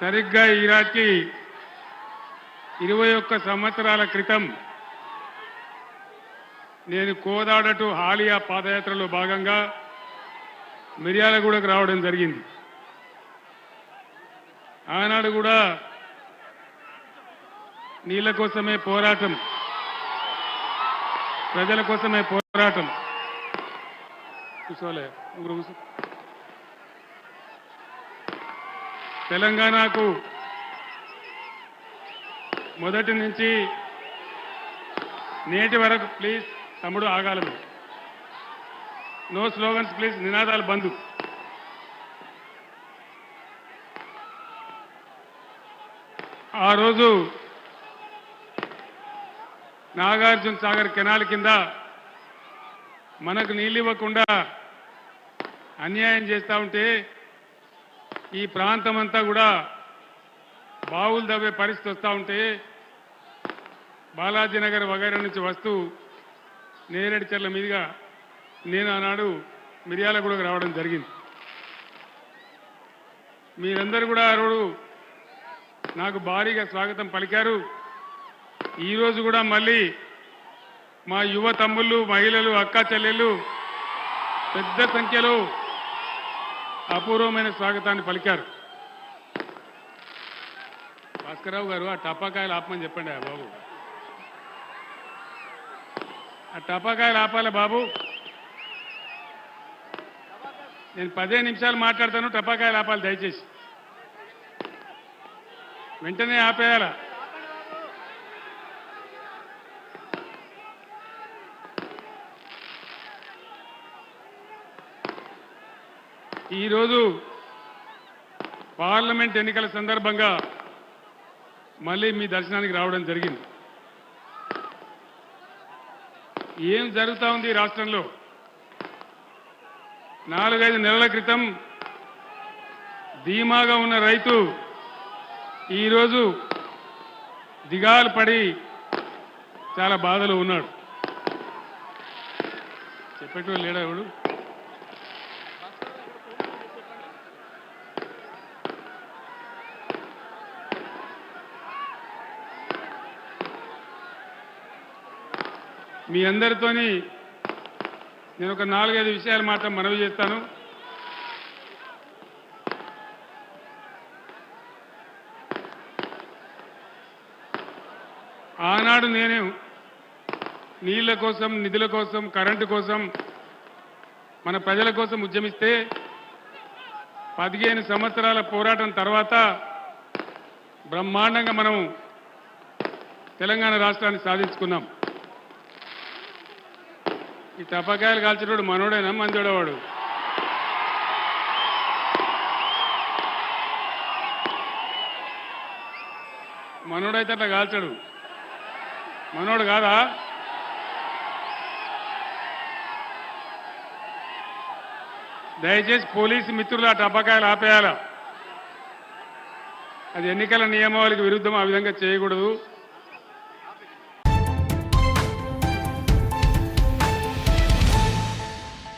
సరిగ్గా ఈరాకి ఇరవై ఒక్క సంవత్సరాల క్రితం నేను కోదాడటు హాలియా పాదయాత్రలో భాగంగా మిర్యాలగూడకు రావడం జరిగింది. ఆనాడు కూడా నీళ్ళ కోసమే పోరాటం ప్రజల కోసమే పోరాటం. కూర్చోలే తెలంగాణకు మొదటి నుంచి నేటి వరకు ప్లీజ్ తమ్ముడు ఆగాలము నో స్లోగన్స్ ప్లీజ్ నినాదాలు బంధు ఆ రోజు నాగార్జున సాగర్ కెనాల్ కింద మనకు నీళ్ళు ఇవ్వకుండా అన్యాయం చేస్తూ ఉంటే ఈ ప్రాంతం అంతా కూడా బావులు దవ్వే పరిస్థితి వస్తూ ఉంటే బాలాజీ నగర్ వగైరా నుంచి వస్తూ నేరేడు చెర్ల మీదుగా నేను ఆనాడు మిర్యాలగూడకు రావడం జరిగింది. మీరందరూ కూడా ఆ రోజు నాకు భారీగా స్వాగతం పలికారు. ఈరోజు కూడా మళ్ళీ మా యువ తమ్ముళ్ళు మహిళలు అక్క చెల్లెళ్ళు పెద్ద సంఖ్యలో అపూర్వమైన స్వాగతాన్ని పలికారు. భాస్కరరావు గారు ఆ టపాకాయలు ఆపమని చెప్పండి ఆ బాబు. ఆ టపాకాయలు ఆపాలి బాబు? నేను పదే నిమిషాలు మాట్లాడతాను టపాకాయలు ఆపాలి దయచేసి. వెంటనే ఆపేయాలా? ఈరోజు పార్లమెంట్ ఎన్నికల సందర్భంగా మళ్ళీ మీ దర్శనానికి రావడం జరిగింది. ఏం జరుగుతా ఉంది రాష్ట్రంలో? నాలుగైదు నెలల క్రితం ధీమాగా ఉన్న రైతు ఈరోజు దిగాలు పడి చాలా బాధలో ఉన్నాడు. చెప్పేటోళ్ళు లేడా ఎవడు మీ అందరితోని నేను ఒక నాలుగైదు విషయాలు మాత్రం మనవి చేస్తాను. ఆనాడు నేను నీళ్ళ కోసం నిధుల కోసం కరెంటు కోసం మన ప్రజల కోసం ఉద్యమిస్తే పదిహేను సంవత్సరాల పోరాటం తర్వాత బ్రహ్మాండంగా మనం తెలంగాణ రాష్ట్రాన్ని సాధించుకున్నాం. ఈ టపాకాయలు కాల్చినోడు మనోడేనా? మంచోడవాడు. మనోడైతే అట్లా కాల్చడు. మనోడు కాదా? దయచేసి పోలీసు మిత్రులు ఆ టపాకాయలు ఆపేయాల? అది ఎన్నికల నియమావళికి విరుద్ధం ఆ విధంగా చేయకూడదు.